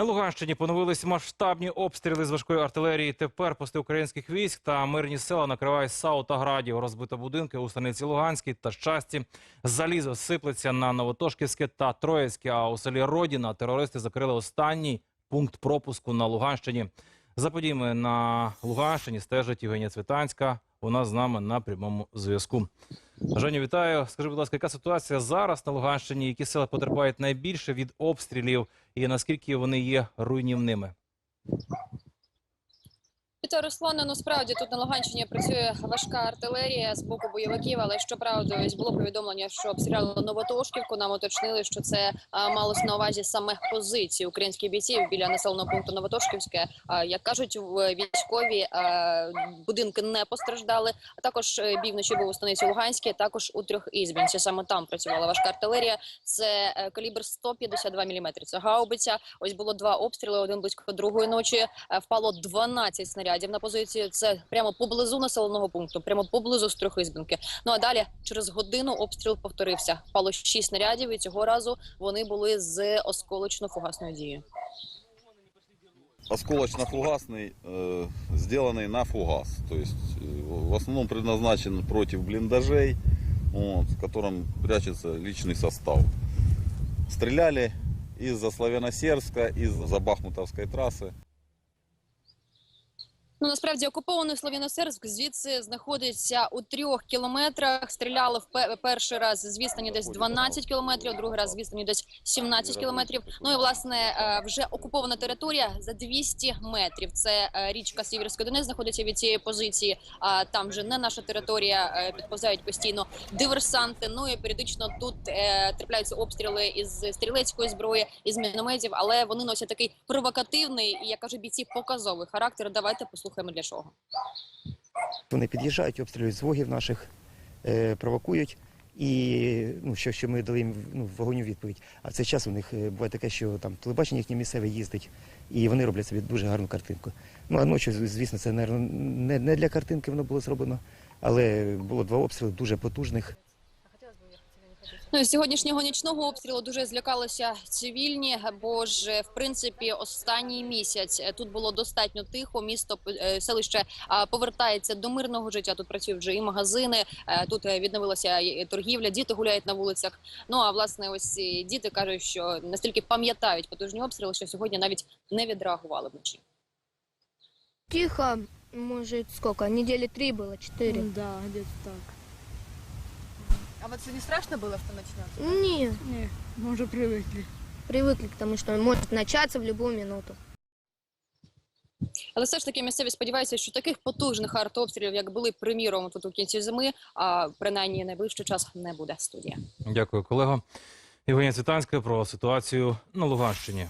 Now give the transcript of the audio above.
На Луганщині поновились масштабні обстріли з важкої артилерії. Тепер пости українських військ та мирні села накривають САУ та градів. Розбито будинки у станиці Луганській та щасті. Залізо сиплеться на Новотошківське та Троїцьке. А у селі Родіна терористи закрили останній пункт пропуску на Луганщині. За подіями на Луганщині стежить Євгенія Цвітанська. Вона з нами на прямому зв'язку. Женю, вітаю. Скажи, будь ласка, яка ситуація зараз на Луганщині? Які села потерпають найбільше від обстрілів і наскільки вони є руйнівними? Вітаю, Руслане. Ну тут на Луганщині працює важка артилерія з боку бойовиків. Але щоправда, ось було повідомлення, що обстріляли Новотошківку. Нам уточнили, що це а, малось на увазі саме позиції українських бійців біля населеного пункту Новотошківське. А, як кажуть, військові а, будинки не постраждали. А також е, бій вночі був у станиці Луганській, також у трьох ізбінці. Саме там працювала важка артилерія. Це е, калібр 152 мм. Це гаубиця. Ось було два обстріли. Один близько другої ночі. Е, Впало 12 снарядів на позицію. Це прямо поблизу населеного пункту, прямо поблизу з трьохізбинки. Ну а далі через годину обстріл повторився. Впало 6 снарядів, і цього разу вони були з осколочно-фугасною дією. осколочно-фугасный, э, сделанный на фугас. То есть э, в основном предназначен против блиндажей, вот, в котором прячется личный состав. Стреляли из-за Славяно-Серска, из-за Бахмутовской трассы. Ну насправді окупований Слов'яно-Серськ звідси знаходиться у трьох кілометрах. Стріляли в пе- перший раз з відстані десь 12 кілометрів, другий раз з відстані десь 17 кілометрів. Ну і власне е, вже окупована територія за 200 метрів. Це е, річка Сіверський Донець знаходиться від цієї позиції. А там вже не наша територія. е, Підповзають постійно диверсанти. Ну і періодично тут трапляються обстріли із стрілецької зброї, із мінометів, але вони носять такий провокативний і як кажуть бійці показовий характер. Давайте послухаємо для чого. Вони під'їжджають, обстрілюють з вогів наших, е, провокують. І ну, що, що ми дали їм ну, у відповідь. А в цей час у них е, буває таке, що там телебачення їхнє місцеве їздить, і вони роблять собі дуже гарну картинку. Ну а ночі, звісно, це наверно, не, не для картинки воно було зроблено, але було два обстріли дуже потужних. Ну і сьогоднішнього нічного обстрілу дуже злякалися цивільні, бо ж в принципі останній місяць е, тут було достатньо тихо. Місто е, селище повертається до мирного життя. Тут працюють вже і магазини. е, Тут відновилася і торгівля. Діти гуляють на вулицях. Ну а власне, ось діти кажуть, що настільки пам'ятають потужні обстріли, що сьогодні навіть не відреагували вночі. Тихо, может, сколько? Недели три было, четыре. Да, где-то так. А вот це не страшно было, что начнется? Не, Не, мы уже привыкли. привыкли к тому, что может начаться в любую минуту. Але все ж таки місцеві сподіваються, що таких потужних артобстрілів, як були приміром тут у кінці зими, а принаймні найближчий час не буде студія. Дякую, колего. Євгенія Цвітанська про ситуацію на Луганщині.